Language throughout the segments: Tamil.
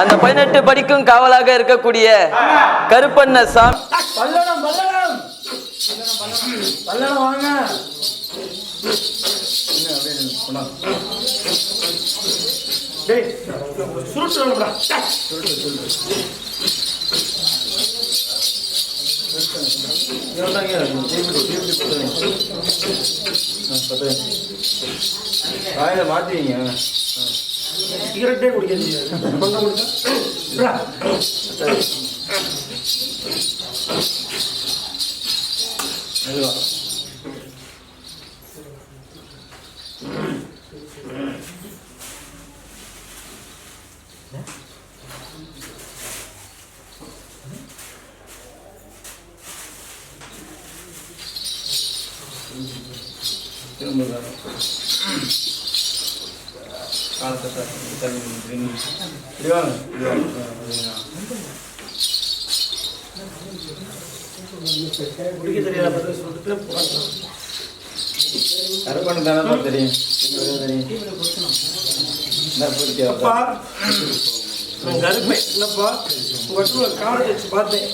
அந்த பதினெட்டு படிக்கும் காவலாக இருக்கக்கூடிய கருப்பண்ண சாமி. பல்லடம் ಸಿಗರೆಟ್ನೇ ಕುಡಿತೀನಿ ಬಂದ ಕುಡಿತ Thank you. காலத்தை தண்ணி இப்படி வாங்க இப்படி வாங்க. சொல்லிட்டு போகலாம். தானே தெரியும்? தெரியும். நான் கருப்பேன் என்னப்பா? உங்க காலை வச்சு பார்த்தேன்.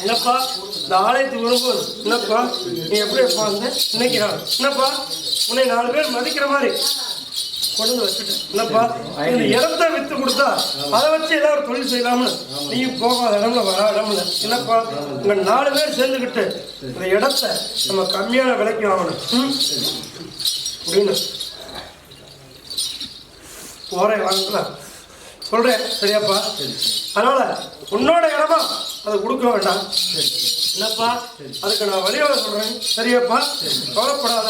என்னப்பா? இந்த ஆலயத்துக்கு வரும்போது என்னப்பா? நீ எப்படி இன்னைக்கு நான் என்னப்பா? உன்னை நாலு பேர் மதிக்கிற மாதிரி. கொண்டு வந்து வச்சுட்டேன் என்னப்பா இந்த இடத்த வித்து கொடுத்தா அதை வச்சு ஏதாவது ஒரு தொழில் செய்யலாம்னு. நீயும் போகாத இடம்ல வரா இடம்ல. என்னப்பா உங்க நாலு பேர் சேர்ந்துக்கிட்டு இந்த இடத்த நம்ம கம்மியான விலைக்கு வாங்கணும். ம்? அப்படின்னு போறேன் வாங்கலாம் சொல்றேன் சரியாப்பா. அதனால உன்னோட இடமா அதை கொடுக்க வேண்டாம். என்னப்பா? அதுக்கு நான் வழியோட சொல்றேன். சரியாப்பா கவலைப்படாத.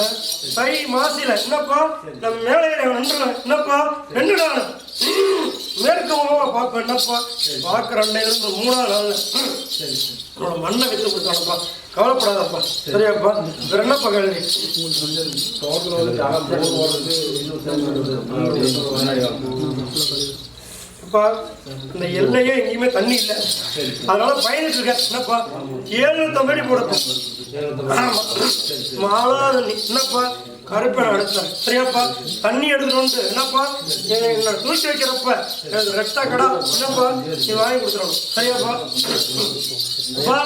தை மாசில என்னப்பா? நம்ம மேலையில நின்று என்னப்பா? ரெண்டு நாள் மேற்கு முகமா பார்ப்பேன். என்னப்பா? பார்க்குற அன்னையிலிருந்து மூணாவது நாள்ல. உன்னோட மண்ணை வித்து கொடுத்தானப்பா. கவலைப்படாதப்பா. சரியாப்பா வேற என்னப்பா கேள்வி? அப்பா இந்த எல்லையே எங்கேயுமே தண்ணி இல்லை. அதனால பயந்துட்டு இருக்கேன். என்னப்பா ஏழு அடி போடணும் மாலா தண்ணி. என்னப்பா கருப்பை அடைச்சேன் சரியாப்பா தண்ணி எடுத்துட்டு என்னப்பா? என்னை தூசி தூக்கி வைக்கிறப்ப எனக்கு ரெட்டா கடா. என்னப்பா? நீ வாங்கி கொடுத்துடணும். சரியாப்பா? அப்பா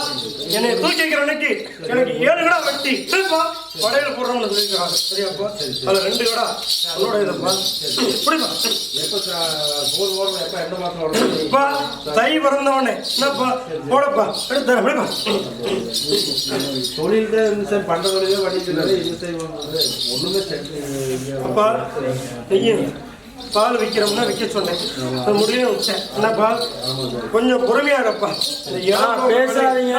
என்னை தூக்கி வைக்கிற அன்னைக்கு எனக்கு ஏழு கடா வெட்டி. என்னப்பா படையில போடுறோம்னு சொல்லிக்கிறாங்க சரியாப்பா? அதில் ரெண்டு கடா. அதோட இதப்பா. புரியுமா எப்பா தை பிறந்தவனே. என்னப்பா? போடப்பா. எடுத்து தரேன். தொழில் தான் சார் பண்ற தொழிலே பண்ணிட்டு அப்பா நெய்யும் பால் விற்கிறோம்னா விற்க சொன்னேன். அது முடியல வச்சேன் என்னப்பா கொஞ்சம் பொறுமையா இருப்பா பேசாதீங்க.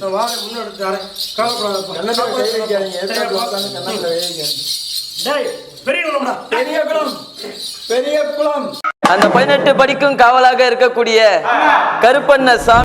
நான் வார முன்னெடுத்து தரேன். கவலைப்படாதப்பா கை வைக்காதீங்க? டேய் பெரியவங்களா பெரிய குளம். பெரிய குளம். அந்த பதினெட்டு படிக்கும் காவலாக இருக்கக்கூடிய கருப்பண்ண சாமி